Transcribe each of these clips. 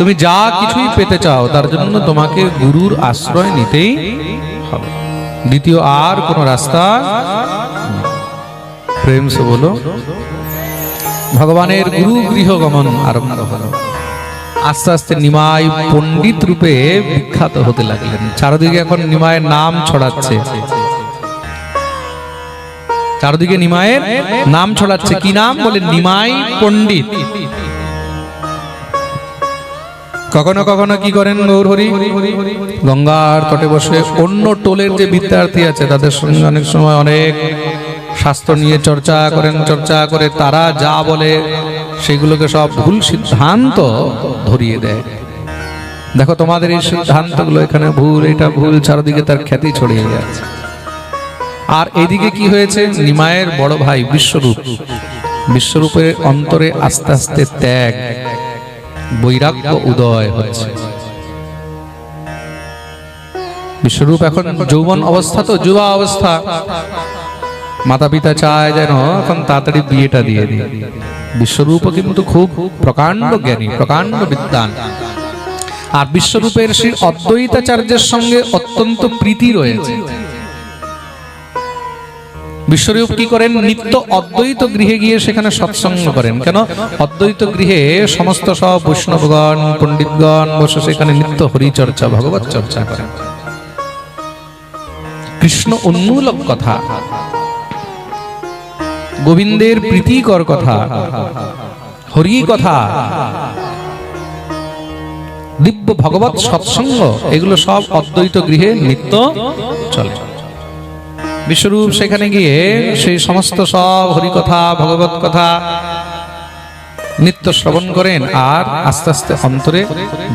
তুমি যা কিছুই পেতে চাও, তার জন্য তোমাকে গুরুর আশ্রয় নিতেই হবে। দ্বিতীয় আর কোনো রাস্তা। প্রেম সে বলো ভগবানের গুরু গৃহগমন আরম্ভ হলো। আস্তে আস্তে নিমাই পণ্ডিত রূপে বিখ্যাত হতে লাগলেন। চারদিকে এখন নিমায়ের নাম ছড়াচ্ছে। চারদিকে নিমায়ের নাম ছড়াচ্ছে। কি নাম? বলে, নিমাই পণ্ডিত। কখনো কখনো কি করেন গৌরহরি গঙ্গার তটে বসে অন্য টোলের যে বিদ্যার্থী আছে, তাদের সঙ্গে অনেক সময় অনেক শাস্ত্র নিয়ে চর্চা করেন, চর্চা করে তারা যা বলে সেগুলোকে সব ভুল সিদ্ধান্ত ধরিয়ে দেয়। দেখো তোমাদের এই সিদ্ধান্তগুলো এখানে ভুল, এটা ভুল, চারদিকে তার খ্যাতি ছড়িয়ে যাচ্ছে। আর এদিকে কি হয়েছে? নিমায়ের বড় ভাই বিশ্বরূপ। বিশ্বরূপের অন্তরে আস্তে আস্তে ত্যাগ। বৈরাগ্য উদয় হয়েছে। বিশ্বরূপ এখন যৌবন অবস্থা তো যুবা অবস্থা। মাতা পিতা চায় যেন এখন তাড়াতাড়ি বিয়েটা দিয়ে দিয়ে বিশ্বরূপ কিন্তু খুব প্রকাণ্ড জ্ঞানী, প্রকাণ্ড বিদ্যান আর বিশ্বরূপের সেই অদ্বৈতাচার্যের সঙ্গে অত্যন্ত প্রীতি রয়েছে। বিশ্বরূপ কি করেন? নিত্য অদ্বৈত গৃহে গিয়ে সেখানে সৎসঙ্গ করেন। কেন? অদ্বৈত গৃহে সমস্ত সব বৈষ্ণবগণ, পণ্ডিতগণ বসে সেখানে নিত্য হরিচর্চা, ভগবত চর্চা করেন। কৃষ্ণ উন্মূলক কথা, গোবিন্দের প্রীতিকর কথা, হরি কথা, দিব্য ভগবত সৎসঙ্গ, এগুলো সব অদ্বৈত গৃহে নিত্য চলে। বিশ্বরূপ সেখানে গিয়ে সেই সমস্ত সব হরিকথা, ভগবত কথা নিত্য শ্রবণ করেন আর আস্তে আস্তে অন্তরে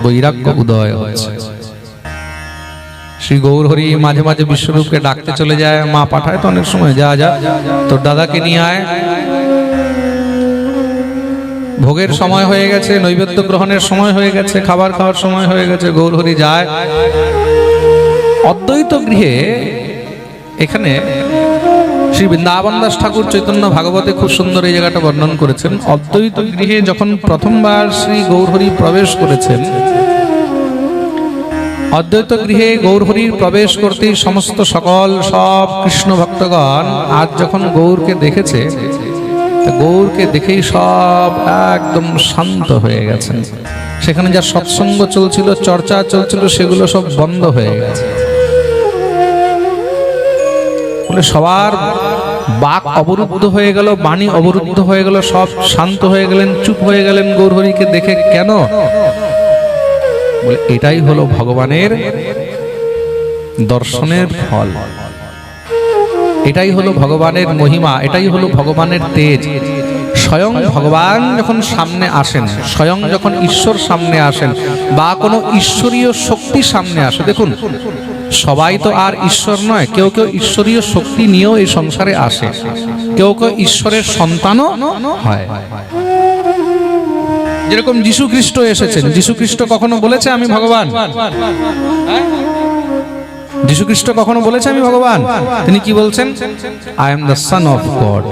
বৈরাগ্য উদয় হয়েছে শ্রী গৌর হরি মাঝে মাঝে বিশ্বরূপকে ডাকতে চলে যায়, মা পাঠায় তো অনেক সময়, যা যা, তোর দাদাকে নিয়ে আয়। ভোগের সময় হয়ে গেছে, নৈবেদ্য গ্রহণের সময় হয়ে গেছে, খাবার খাওয়ার সময় হয়ে গেছে, গৌর হরি যায়। অদ্বৈত গৃহে এখানে শ্রী বৃন্দাবন দাস ঠাকুর চৈতন্য ভাগবতে খুব সুন্দর এই জায়গাটা বর্ণন করেছেন। অদ্বৈত গৃহে যখন প্রথমবার শ্রী গৌরহরি প্রবেশ করেছেন, অদ্বৈত গৃহে গৌরহরির প্রবেশ করতেই সমস্ত সকল সব কৃষ্ণ ভক্তগণ আজ যখন গৌরকে দেখেছে গৌরকে দেখেই সব একদম শান্ত হয়ে গেছেন। সেখানে যা সৎসঙ্গ চলছিল, চর্চা চলছিল, সেগুলো সব বন্ধ হয়ে গেছে। বলে সবার বাক অবরুদ্ধ হয়ে গেল, বাণী অবরুদ্ধ হয়ে গেল, সব শান্ত হয়ে গেলেন, চুপ হয়ে গেলেন গৌরহরিকে দেখে কেন? বলে, এটাই হলো ভগবানের দর্শনের ফল। এটাই হলো ভগবানের মহিমা, এটাই হলো ভগবানের তেজ। স্বয়ং ভগবান যখন সামনে আসেন, স্বয়ং যখন ঈশ্বর সামনে আসেন, বা কোনো ঈশ্বরীয় শক্তি সামনে আসে, দেখুন সবাই তো আর ঈশ্বর নয়, কেউ কেউ ঈশ্বরীয় শক্তি নিয়েও এই সংসারে আসে। কেউ কেউ ঈশ্বরের সন্তানও হয়। যেরকম যিশু খ্রিস্ট এসেছেন যিশু খ্রিস্ট কখনো বলেছে, আমি ভগবান যিশু খ্রিস্ট কখনো বলেছে, আমি ভগবান তিনি কি বলছেন? I am the son of God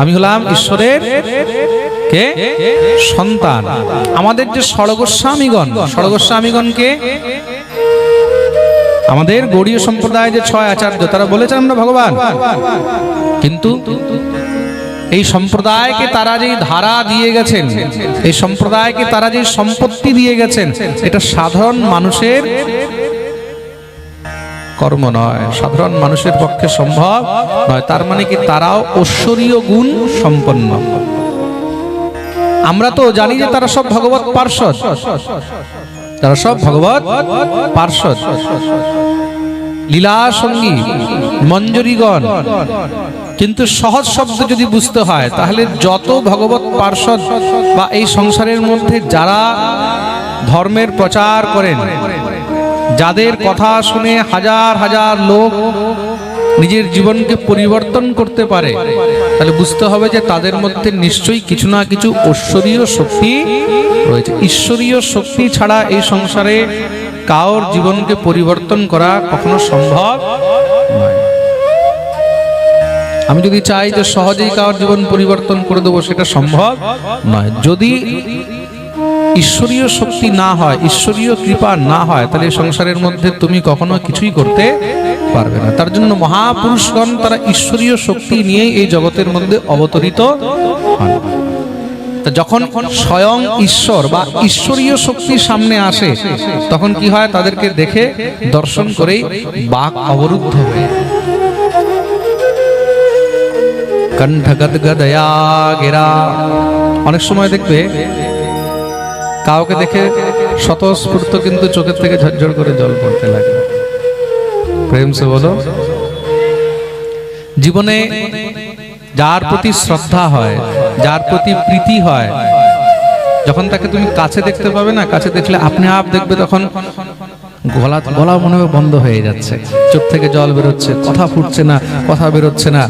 আমি হলাম ঈশ্বরের কে? সন্তান। আমাদের যে সড়গোস্বামীগণ সড়গোস্বামীগণ কে? আমাদের গৌড়ীয় সম্প্রদায় যে ছয় আচার্য, তারা বলেছেন আমরা ভগবান। কিন্তু এই সম্প্রদায়কে তারা যে ধারা দিয়ে গেছেন, এই সম্প্রদায়কে তারা যে সম্পত্তি দিয়ে গেছেন, এটা সাধারণ মানুষের কর্ম নয়। সাধারণ মানুষের পক্ষে সম্ভব নয়। তার মানে কি তারাও ঐশ্বরীয় গুণ সম্পন্ন। আমরা তো জানি যে তারা সব ভগবত পার্ষদ। তারা সব ভগবত পার্ষদ লীলা সঙ্গী মঞ্জরীগণ। কিন্তু সহজ শব্দ যদি বুঝতে হয়, তাহলে যত ভগবত পার্ষদ বা এই সংসারের মধ্যে যারা ধর্মের প্রচার করেন, যাদের কথা শুনে হাজার হাজার লোক নিজের জীবনকে পরিবর্তন করতে পারে, তাহলে বুঝতে হবে যে তাদের মধ্যে নিশ্চয়ই কিছু না কিছু ঐশ্বরীয় শক্তি রয়েছে। ঈশ্বরীয় শক্তি ছাড়া এই সংসারে কারোর জীবনকে পরিবর্তন করা কখনো সম্ভব নয়। আমি যদি চাই যে সহজেই কারোর জীবন পরিবর্তন করে দেবো, সেটা সম্ভব নয়। যদি ঈশ্বরীয় শক্তি না হয়, ঈশ্বরীয় কৃপা না হয়, তাহলে সংসারের মধ্যে তুমি কখনো কিছুই করতে পারবে না। তার জন্য মহাপুরুষগণ তারা ঈশ্বরীয় শক্তি নিয়ে এই জগতের মধ্যে অবতরিত যখন স্বয়ং ঈশ্বর বা ঈশ্বরীয় শক্তি সামনে আসে, তখন কি হয়? তাদেরকে দেখে দর্শন করেই বাক অবরুদ্ধ হয়ে কণ্ঠগদ গদয়া গেরা। অনেক সময় দেখবে কাউকে দেখে স্বতঃস্ফূর্ত কিন্তু চোখের থেকে ঝরঝর করে জল পড়তে লাগে। প্রেম সে বলো? জীবনে যার প্রতি শ্রদ্ধা হয়, যার প্রতি প্রীতি হয়, যখন তাকে তুমি কাছে দেখতে পাবে না, কাছে দেখলে আপনি আপ দেখবে, তখন গলা গলা মনে হয় বন্ধ হয়ে যাচ্ছে। চোখ থেকে জল বেরোচ্ছে, কথা ফুটছে না, কথা বেরোচ্ছে না।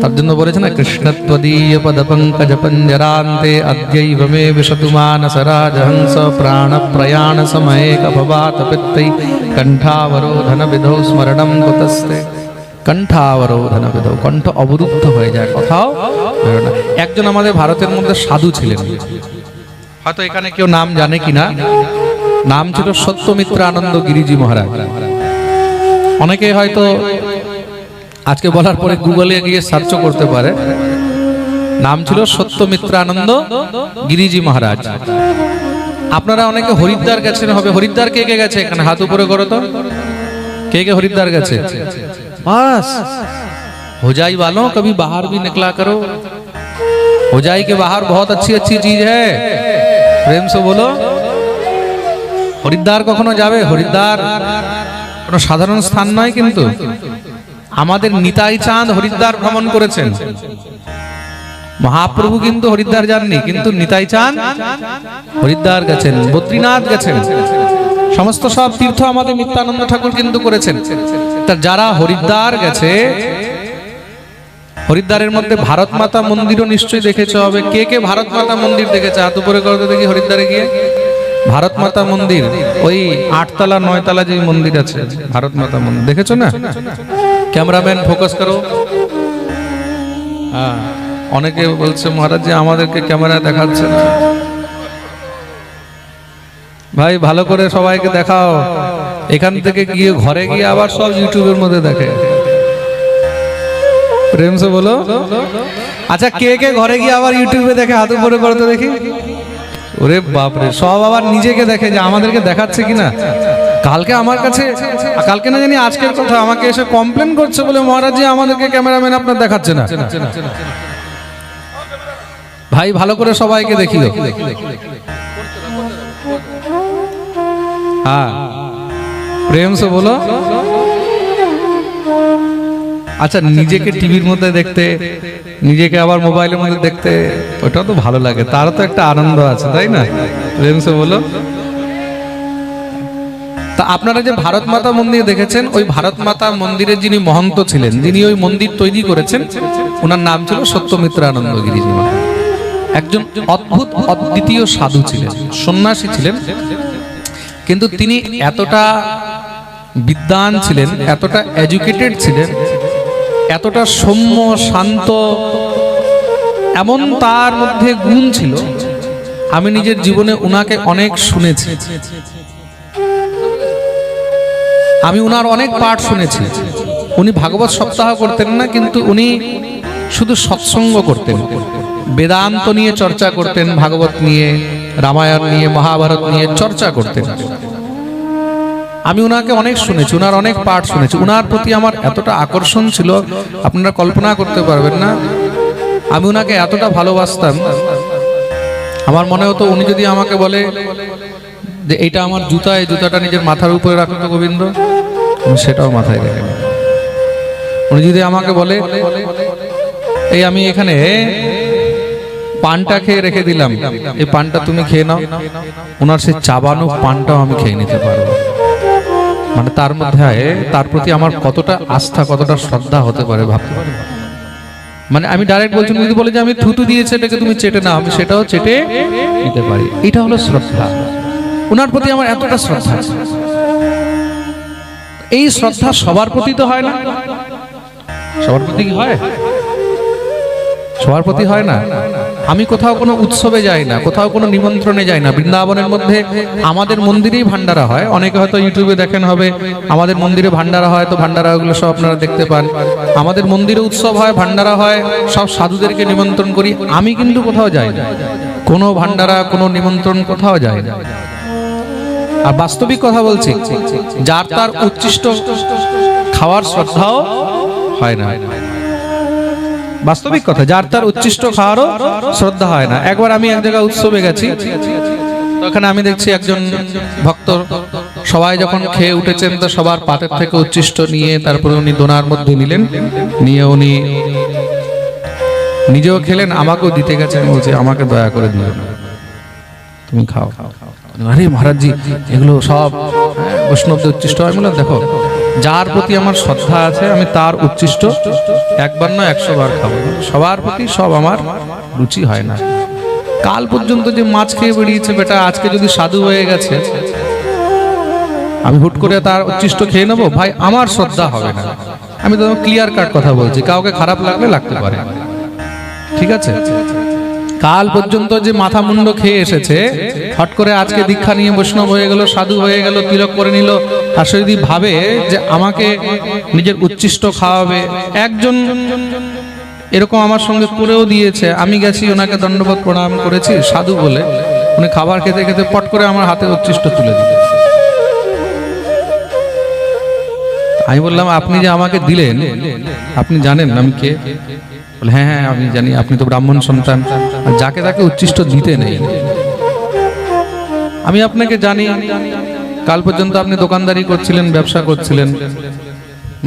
তার জন্য বলেছে না কৃষ্ণত্বদীয় পদ পঙ্কজ পঞ্জরান্তে অদ্যৈব মে বিশতু মানস রাজহংস প্রাণ প্রয়াণ সময়ে কভবাত পিত্তৈ কণ্ঠাবরোধন বিধৌ স্মরণম কুতস্তে কণ্ঠাবরোধন বিধৌ কণ্ঠ অবরুদ্ধ হয়ে যায়। কথাও? একজন আমাদের ভারতের মধ্যে সাধু ছিলেন। হয়তো এখানে কেউ নাম জানে কিনা। নাম ছিল সত্যমিত্র আনন্দ গিরিজি মহারাজ। অনেকে হয়তো আজকে বলার পরে গুগলে গিয়ে সার্চ করতে পারে। নাম ছিল সত্যমিত্র আনন্দ গিরিজি মহারাজ। আপনারা অনেকে হরিদ্বার গেছেন হবে হরিদ্বার কে কে গেছে এখানে হাত উপরে করো তো কে কে হরিদ্বার গেছে बस हो जाई वालों कभी बाहर भी निकला करो हो जाई के बाहर बहुत अच्छी अच्छी चीज है प्रेम से बोलो হরিদ্বার কখনো যাবে হরিদ্বার কোনো সাধারণ স্থান নয় কিন্তু আমাদের নিতাই চাঁদ হরিদ্বার ভ্রমণ করেছেন মহাপ্রভু কিন্তু হরিদ্বার যাননি, কিন্তু নিতাই চাঁদ হরিদ্বার গেছেন, বদ্রীনাথ গেছেন। সমস্ত সব তীর্থ আমাদের নিত্যানন্দ ঠাকুর কিন্তু করেছেন। তা যারা হরিদ্বার গেছে, হরিদ্বারের মধ্যে ভারত মাতা মন্দিরও নিশ্চয়ই দেখেছ হবে। কে কে ভারত মাতা মন্দির দেখেছে? হাত উপরে করতে দেখি হরিদ্বারে গিয়ে। ভারত মাতা মন্দির, ওই আটতলা, নয়তলা যে মন্দির আছে, ভারত মাতা মন্দির। দেখেছ না? ক্যামেরাম্যান ফোকাস করো। হ্যাঁ। অনেকে বলছে, মহারাজ যে আমাদেরকে ক্যামেরা দেখাচ্ছে ভাই, ভালো করে সবাইকে দেখাও। এখান থেকে গিয়ে ঘরে গিয়ে আবার সব ইউটিউবের মধ্যে দেখে। প্রেম সে বলো। আচ্ছা কে কে ঘরে গিয়ে আবার ইউটিউবে দেখে, হাত উপরে করতে দেখি? ওরে বাপরে, সব আবার নিজেকে দেখে যে আমাদেরকে দেখাচ্ছে কিনা? কালকে আমার কাছে, কালকে না জানি আজকের কথা, আমাকে এসে কমপ্লেন করছে বলে, মহারাজ আমাদেরকে ক্যামেরাম্যান আপনার দেখাচ্ছে না। ভাই ভালো করে সবাইকে দেখিও হ্যাঁ। প্রেম সে বলো। আচ্ছা নিজেকে টিভির মধ্যে দেখতে নিজেকে আবার মোবাইলের মধ্যে দেখতে ওটাও তো ভালো লাগে। তারও তো একটা আনন্দ আছে তাই না? প্রেম সে বলো। তা আপনারা যে ভারত মাতা মন্দির দেখেছেন ওই ভারত মাতা মন্দিরের যিনি মহন্ত ছিলেন যিনি ওই মন্দির তৈরি করেছেন ওনার নাম ছিল সত্যমিত্র আনন্দ গিরিজি মহারাজ। একজন অদ্ভুত, অদ্বিতীয় সাধু ছিলেন, সন্ন্যাসী ছিলেন। কিন্তু তিনি এতটা বিদ্বান ছিলেন, এতটা এডুকেটেড ছিলেন, এতটা সৌম্য, শান্ত, এমন তার মধ্যে গুণ ছিল, আমি নিজের জীবনে উনাকে অনেক শুনেছি। আমি উনার অনেক পাঠ শুনেছি। উনি ভাগবত সপ্তাহ করতেন না, কিন্তু উনি শুধু সৎসঙ্গ করতেন। বেদান্ত নিয়ে চর্চা করতেন, ভাগবত নিয়ে, রামায়ণ নিয়ে, মহাভারত নিয়ে চর্চা করতেন। আমি উনাকে অনেক শুনেছি, উনার অনেক পাঠ শুনেছি। উনার প্রতি আমার এতটা আকর্ষণ ছিল, আপনারা কল্পনা করতে পারবেন না। আমি উনাকে এতটা ভালোবাসতাম। আমার মনে হতো উনি যদি আমাকে বলে যে, এইটা আমার জুতা, এই জুতাটা নিজের মাথার উপরে রাখো তো গোবিন্দ। আমি সেটাও মাথায় রেখে উনি যদি আমাকে বলে, এই আমি এখানে পানটা খেয়ে রেখে দিলাম। এই পানটা তুমি খেয়ে নাও। ওনার সেই চাবানো পানটাও আমি খেয়ে নিতে পারব। মানে তার মধ্যে তার প্রতি আমার কতটা আস্থা কতটা শ্রদ্ধা হতে পারে ভাবতে পারি। মানে আমি ডাইরেক্ট বলছি যদি বলে যে আমি থুতু দিয়েছি এটাকে তুমি চেটে নাও আমি সেটাও চেটে নিতে পারি। এটা হলো শ্রদ্ধা। ওনার প্রতি আমার এতটা শ্রদ্ধা আছে। এই শ্রদ্ধা সবার প্রতি তো হয় না। সবার প্রতি কি হয়? সবার প্রতি হয় না। আমি কোথাও কোনো উৎসবে যাই না, কোথাও কোনো নিমন্ত্রণে যাই না। বৃন্দাবনের মধ্যে আমাদের মন্দিরেই ভান্ডারা হয়। অনেকে হয়তো ইউটিউবে দেখেন হবে, আমাদের মন্দিরে ভান্ডারা হয়, তো ভান্ডারাগুলো সব আপনারা দেখতে পান। আমাদের মন্দিরে উৎসব হয় ভান্ডারা হয়, সব সাধুদেরকে নিমন্ত্রণ করি। আমি কিন্তু কোথাও যাই না। কোনো ভান্ডারা কোনো নিমন্ত্রণ কোথাও যায় না। আর বাস্তবিক কথা বলছি, যার তার উচ্ছিষ্ট খাওয়ার শ্রদ্ধাও হয় না। বাস্তবিক কথা যার তার উচ্ছিষ্ট খাওয়ারও শ্রদ্ধা হয় না। একবার আমি এক জায়গায় উৎসবে গেছি ওখানে আমি দেখছি একজন ভক্ত সবাই যখন খেয়ে উঠেছেন তো সবার পাতের থেকে উচ্ছিষ্ট নিয়ে তারপরে উনি দোনার মধ্যে নিলেন নিয়ে উনি নিজেও খেলেন আমাকেও দিতে গেছেন বলছে আমাকে দয়া করে দিও না তুমি খাও। আরে মহারাজজি এগুলো সব হ্যাঁ, বৈষ্ণবদের উচ্ছিষ্ট হয় বলে দেখো যার প্রতি আমার শ্রদ্ধা আছে, আমি তার উচ্ছিষ্ট। একবার না একশো বার খাব। সবার প্রতি সব আমার রুচি হয় না। কাল পর্যন্ত যে মাছ খেয়ে বেরিয়েছে বেটা, আজকে যদি সাধু হয়ে গেছে, আমি হুট করে তার উচ্ছিষ্ট খেয়ে নেব? ভাই, আমার শ্রদ্ধা হবে না। আমি তো ক্লিয়ার কাট কথা বলছি। কাউকে খারাপ লাগলে লাগতে পারে। ঠিক আছে? কাল পর্যন্ত যে মাথা মুন্ড খেয়ে এসেছে, হট করে আজকে দীক্ষা নিয়ে বৈষ্ণব হয়ে গেল, সাধু হয়ে গেল, তিলক করে নিল। আর সে যদি ভাবে যে আমাকে নিজের উচ্ছিষ্ট খাওয়াবে। একজন এরকম আমার সঙ্গে করেও দিয়েছে। আমি গেছি, ওনাকে দণ্ডবোধ প্রণাম করেছি, সাধু বলে। উনি খাবার খেতে খেতে পট করে আমার হাতে উচ্ছিষ্ট তুলে দিল আমি বললাম আপনি যে আমাকে দিলেন আপনি জানেন আমি কে? বলে হ্যাঁ হ্যাঁ আমি জানি আপনি তো ব্রাহ্মণ সন্তান আর যাকে তাকে উচ্ছিষ্ট দিতে নেই। আমি আপনাকে জানি কাল পর্যন্ত আপনি দোকানদারি করছিলেন ব্যবসা করছিলেন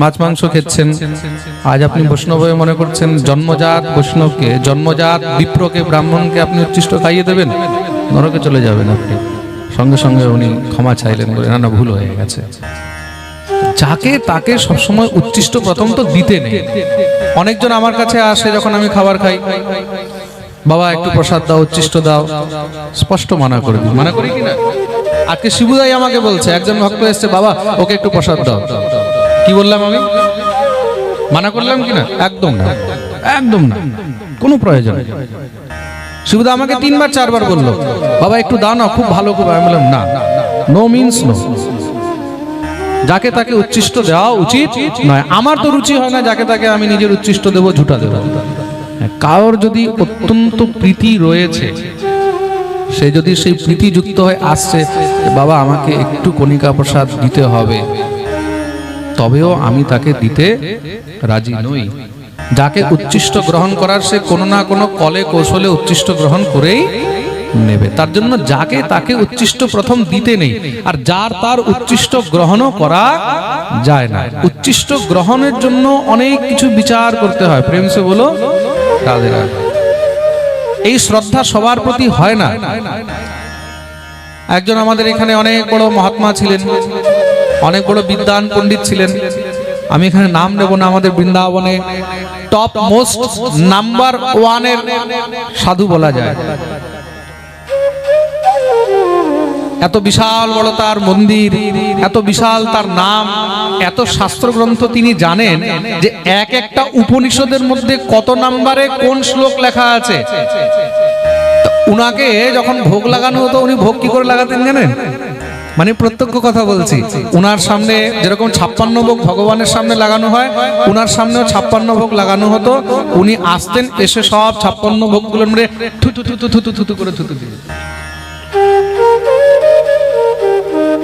মাছ মাংস খেচ্ছেন আজ আপনি বৈষ্ণব হয়ে মনে করছেন জন্মজাত বৈষ্ণবকে জন্মজাত বিপ্রকে ব্রাহ্মণকে আপনি উচ্ছিষ্ট খাইয়ে দেবেন? নরকে চলে যাবেন আপনি। সঙ্গে সঙ্গে উনি ক্ষমা চাইলেন বলে না না ভুল হয়ে গেছে। যাকে তাকে সবসময় উচ্ছিষ্ট প্রথম তো দিতে নেই। অনেকজন আমার কাছে আসে যখন আমি খাবার খাই। বাবা, একটু প্রসাদ দাও উচ্ছিষ্ট দাও। স্পষ্ট মানা করে দিই। মানা করি কি না? আজকে শিবুদাই আমাকে বলছে, একজন ভক্ত এসছে, বাবা, ওকে একটু প্রসাদ দাও। কি বললাম আমি? মানা করলাম কি না? একদম না। একদম না। কোনো প্রয়োজন শিবুদা আমাকে তিনবার, চারবার বলল, বাবা, একটু দাও না, খুব ভালো, খুব আমি বললাম, না নো মিনস নো যাকে তাকে উচ্ছিষ্ট দেওয়া উচিত নয়। আমার তো রুচি হয় না যাকে তাকে আমি নিজের উচ্ছিষ্ট দেবো, ঝুটা দেবো। কারোর যদি অত্যন্ত প্রীতি রয়েছে, সে যদি সেই প্রীতিযুক্ত হয়ে আসছে বাবা, আমাকে একটু কণিকা প্রসাদ দিতে হবে। তবেও আমি তাকে দিতে রাজি নই। যাকে উচ্ছিষ্ট গ্রহণ করার সে কোনো না কোনো কলে কৌশলে উচ্ছিষ্ট গ্রহণ করেই নেবে। তার জন্য যাকে তাকে উচ্ছিষ্ট প্রথম দিতে নেই, আর যার তার উচ্ছিষ্ট গ্রহণও করা যায় না। উচ্ছিষ্ট গ্রহণের জন্য অনেক কিছু বিচার করতে হয়। প্রেম সে বলো, রাধে এই শ্রদ্ধা সবার প্রতি হয় না। একজন আমাদের এখানে অনেক বড় মহাত্মা ছিলেন, অনেক বড় বিদ্বান পণ্ডিত ছিলেন। আমি এখানে নাম নেব না আমাদের বৃন্দাবনে। টপ মোস্ট নাম্বার ওয়ানের সাধু বলা যায়। এত বিশাল বড় তার মন্দির, এত বিশাল তার নাম, এত শাস্ত্র গ্রন্থ তিনি জানেন যে এক একটা উপনিষদের মধ্যে কত নাম্বারে কোন শ্লোক লেখা আছে। উনাকে যখন ভোগ লাগানো হতো, উনি ভোগ কি করে লাগাতেন জানেন? মানে প্রত্যক্ষ কথা বলছি, উনার সামনে যেরকম ছাপ্পান্ন ভোগ ভগবানের সামনে লাগানো হয়, উনার সামনেও ছাপ্পান্ন ভোগ লাগানো হতো, উনি আসতেন, এসে সব ছাপ্পান্ন ভোগগুলোর মধ্যে থুতু থুতু থুতু থুতু করে থুতু দিতেন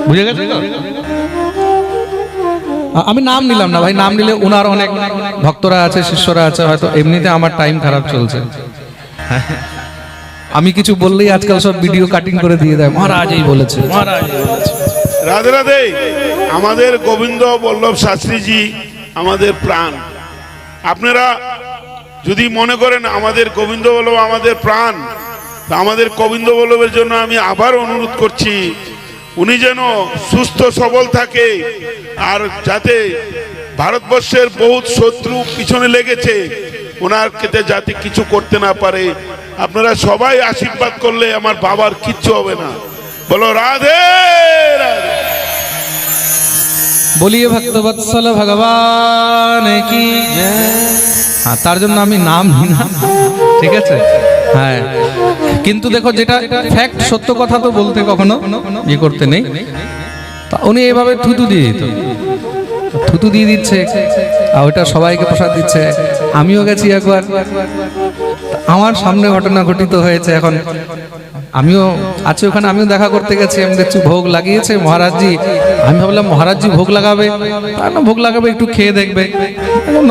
বুঝে গেছে? আমি নাম নিলাম না ভাই, নাম নিলে ওনার অনেক ভক্তরা আছে, শিষ্যরা আছে, হয়তো এমনিতে আমার টাইম খারাপ চলছে আমি কিছু বললেই আজকাল সব ভিডিও কাটিং করে দিয়ে দেয়, মহারাজ এই বলেছে। রাধে রাধে, আমাদের গোবিন্দ বল্লভ শাস্ত্রীজি আমাদের প্রাণ আপনারা যদি মনে করেন আমাদের গোবিন্দ বল্লভ আমাদের প্রাণ আমাদের গোবিন্দ বল্লভের জন্য আমি আবার অনুরোধ করছি উনি যেন সুস্থ, সবল থাকে আর যাতে ভারতবর্ষের বহুত শত্রু পিছনে লেগেছে, ওনার ক্ষেত্রে যাতে কিছু করতে না পারে। আপনারা সবাই আশীর্বাদ করলে আমার বাবার কিচ্ছু হবে না। বলো, রাধে বলিয়ে ভক্তবৎসল ভগবান কি। হ্যাঁ তার জন্য আমি নাম ঠিক আছে? হ্যাঁ। কিন্তু দেখো যেটা ফ্যাক্ট সত্য কথা তো বলতে কখনো ইয়ে করতে নেই। তা উনি এভাবে থুতু দিয়ে দিত। থুতু দিয়ে দিচ্ছে, আর ওটা সবাইকে প্রসাদ দিচ্ছে। আমিও গেছি একবার। আমার সামনে ঘটনা ঘটিত হয়েছে এখন। আমিও আছে ওখানে, আমিও দেখা করতে গেছি আমি দেখছি ভোগ লাগিয়েছে মহারাজজি। আমি ভাবলাম, মহারাজজি, ভোগ লাগাবে? ভোগ লাগাবে, একটু খেয়ে দেখবে।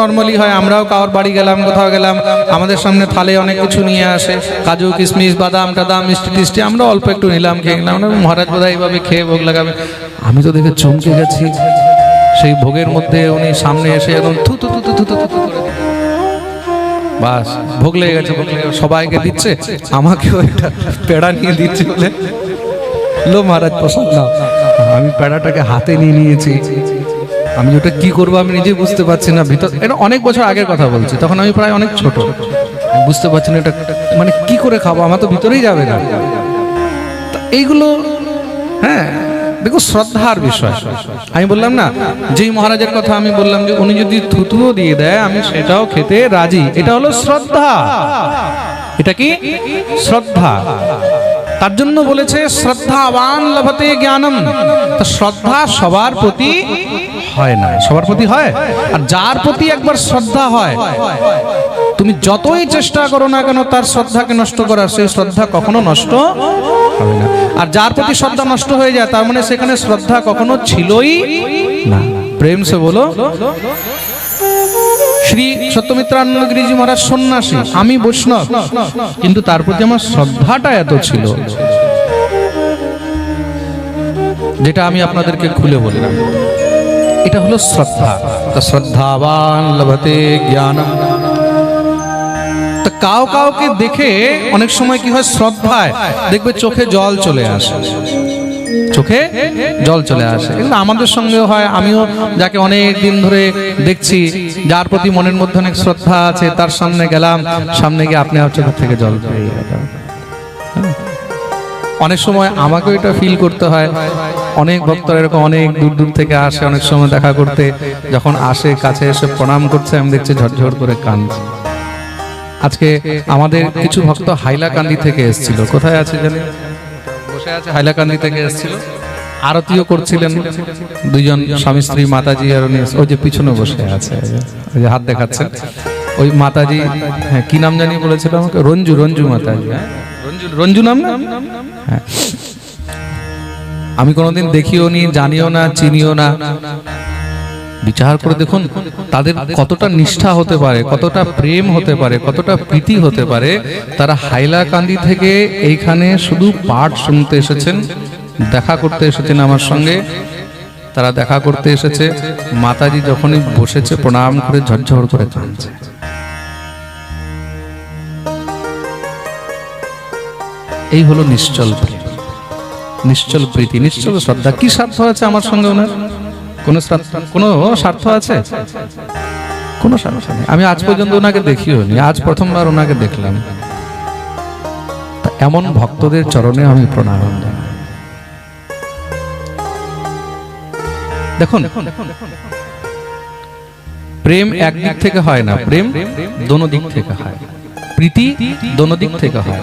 নর্মালি হয়, আমরাও কাওয়ার বাড়ি গেলাম, কোথাও গেলাম, আমাদের সামনে থালে অনেক কিছু নিয়ে আসে, কাজু, কিশমিশ, বাদাম টাদাম মিষ্টি টিষ্টি, আমরা অল্প একটু নিলাম, খেয়ে নিলাম। মহারাজ বোধহয় এইভাবে খেয়ে ভোগ লাগাবে। আমি তো দেখে চমকে গেছি। সেই ভোগের মধ্যে উনি সামনে এসে একদম থুতু থুতু থুতু থুতু করে বাস, ভোগ লেগে গেছে সবাইকে দিচ্ছে, আমাকেও একটা পেড়া নিয়ে দিচ্ছে বলে। লো মহারাজ, প্রসাদ নাও। আমি পেড়াটাকে হাতে নিয়ে নিয়েছি। আমি ওটা কি করব আমি নিজে বুঝতে পারছি না। ভিতর এটা অনেক বছর আগের কথা বলছি, তখন আমি প্রায় অনেক ছোট। বুঝতে পারছি না এটা মানে কি করে খাব? আমার তো ভিতরেই যাবে না। এইগুলো হ্যাঁ দেখো, শ্রদ্ধার বিষয়। আমি বললাম না, যেই মহারাজের কথা আমি বললাম যে উনি যদি থুতুও দিয়ে দেয়, আমি সেটাও খেতে রাজি। এটা হলো শ্রদ্ধা। এটা কি? শ্রদ্ধা। তার জন্য বলেছে, শ্রদ্ধাবান লভতে জ্ঞানম। তো শ্রদ্ধা সবার প্রতি হয় না, সবার প্রতি হয়। আর যার প্রতি একবার শ্রদ্ধা হয়, তুমি যতই চেষ্টা করো না কেন, তার শ্রদ্ধাকে নষ্ট করার, সেই শ্রদ্ধা কখনো নষ্ট হবে না। আর যার প্রতি শ্রদ্ধা নষ্ট হয়ে যায়, তার মানে সেখানে শ্রদ্ধা কখনো ছিলই না। প্রেম সে বলো, শ্রী সত্যমিত্রানন্দ গিরিজি মহারাজ সন্ন্যাসী, আমি বৈষ্ণব, কিন্তু তার প্রতি আমার শ্রদ্ধাটা এত ছিল। যেটা আমি আপনাদেরকে খুলে বললাম। এটা হলো শ্রদ্ধা। শ্রদ্ধাবান লভতে জ্ঞানম। কাউ কাউকে দেখে অনেক সময় কি হয় শ্রদ্ধায় দেখবে চোখে জল চলে আসে। চোখে জল চলে আসে। কিন্তু আমাদের সঙ্গেও হয়, আমিও যাকে অনেক দিন ধরে দেখছি, যার প্রতি মনের মধ্যে অনেক শ্রদ্ধা আছে, তার সামনে গেলাম, সামনে গিয়ে আপনি আর চোখের থেকে জল পেয়ে অনেক সময় আমাকেও এটা ফিল করতে হয়। অনেক ভক্তরা এরকম অনেক দূর দূর থেকে আসে, অনেক সময় দেখা করতে। যখন আসে, কাছে এসে প্রণাম করছে, আমি দেখছি ঝরঝর করে কাঁদছে। আজকে আমাদের কিছু ভক্ত হাইলাকান্দি থেকে এসেছিল। কোথায় আছে জানেন বসে আছে হাইলাকান্দি থেকে এসেছিল। আরতিও করছিলেন দুইজন স্বামী স্ত্রী মাতাজি আর ওই যে পিছনে বসে আছে। ওই যে হাত দেখাচ্ছেন। ওই মাতাজি হ্যাঁ কি নাম জানি বলেছিল আমাকে? রঞ্জু রঞ্জু মাতাজি হ্যাঁ? রঞ্জু রঞ্জু নাম না? হ্যাঁ। আমি কোনোদিন দেখিও নি জানিও না চিনিও না। বিচার করে দেখুন, তাদের কতটা নিষ্ঠা হতে পারে, কতটা প্রেম হতে পারে, কতটা প্রীতি হতে পারে। তারা হাইলাকান্দি থেকে এইখানে শুধু পাঠ শুনতে এসেছেন, দেখা করতে এসেছেন আমার সঙ্গে। তারা দেখা করতে এসেছে, মাতাজি যখনই বসেছে, প্রণাম করে ঝরঝর করে কাঁদছে। এই হলো নিশ্চল নিশ্চল প্রীতি, নিশ্চল শ্রদ্ধা। কি স্বার্থ আছে আমার সঙ্গে ওনার? কোনো কোনো স্বার্থ আছে? কোনো স্বার্থ নেই। আমি আজ পর্যন্ত ওনাকে দেখিও নি আজ প্রথমবার ওনাকে দেখলাম। এমন ভক্তদের চরণে আমি প্রণাম। দেখুন, প্রেম একদিক থেকে হয় না। প্রেম দোনো দিক থেকে হয়। প্রীতি দোনো দিক থেকে হয়।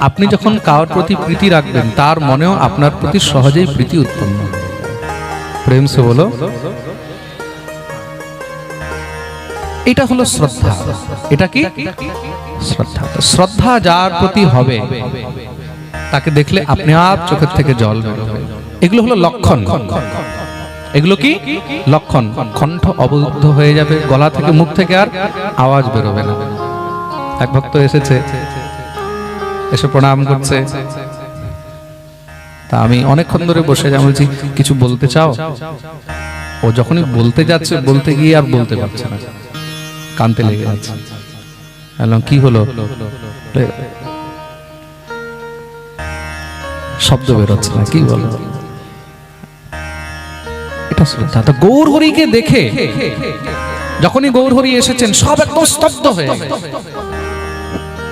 আপনি যখন কারোর প্রতি প্রীতি রাখবেন, তার মনেও আপনার প্রতি সহজেই প্রীতি উৎপন্ন হবে প্রেম সে বলো। এটা হলো শ্রদ্ধা। এটা কি? শ্রদ্ধা। শ্রদ্ধা যার প্রতি হবে, তাকে দেখলে আপনি আপ চোখের থেকে জল বেরোবে। এগুলো হলো লক্ষণ। এগুলো কি? লক্ষণ। কণ্ঠ অবরুদ্ধ হয়ে যাবে, গলা থেকে মুখ থেকে আর আওয়াজ বেরোবে না। এক ভক্ত এসেছে, এসে প্রণাম করছে। তা আমি অনেকক্ষণ ধরে বসে যা বলছি, কিছু বলতে চাও? ও যখনই বলতে যাচ্ছে, বলতে গিয়ে আর বলতে পারছে না। কানতে লেগে যাচ্ছে কি হলো? শব্দ বেরোচ্ছে না, কি বলো? এটা শ্রদ্ধা তো গৌর হরিকে দেখে, যখনই গৌর হরি এসেছেন, সব একদম স্তব্ধ হয়ে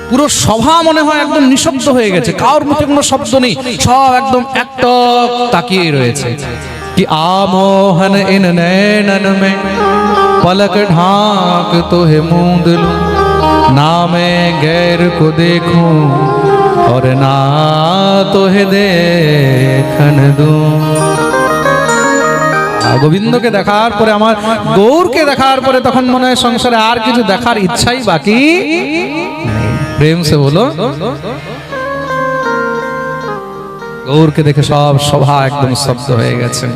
পুরো সভা মনে হয় একদম নিঃশব্দ হয়ে গেছে কারোর মুখে কোনো শব্দ নেই সব একদম একটক তাকিয়ে রয়েছে कि आमोहन इन नैनन में पलक ढाक तो है मूंद लूं नामे गैर को देखूं और ना तो है देखन दूं আর গোবিন্দকে দেখার পরে আমার গৌরকে দেখার পরে তখন মনে হয় সংসারে আর কিছু দেখার ইচ্ছাই বাকি নেই। প্রেম সে বলো গৌরকে দেখে সব সভা একদম শব্দ হয়ে গেছে।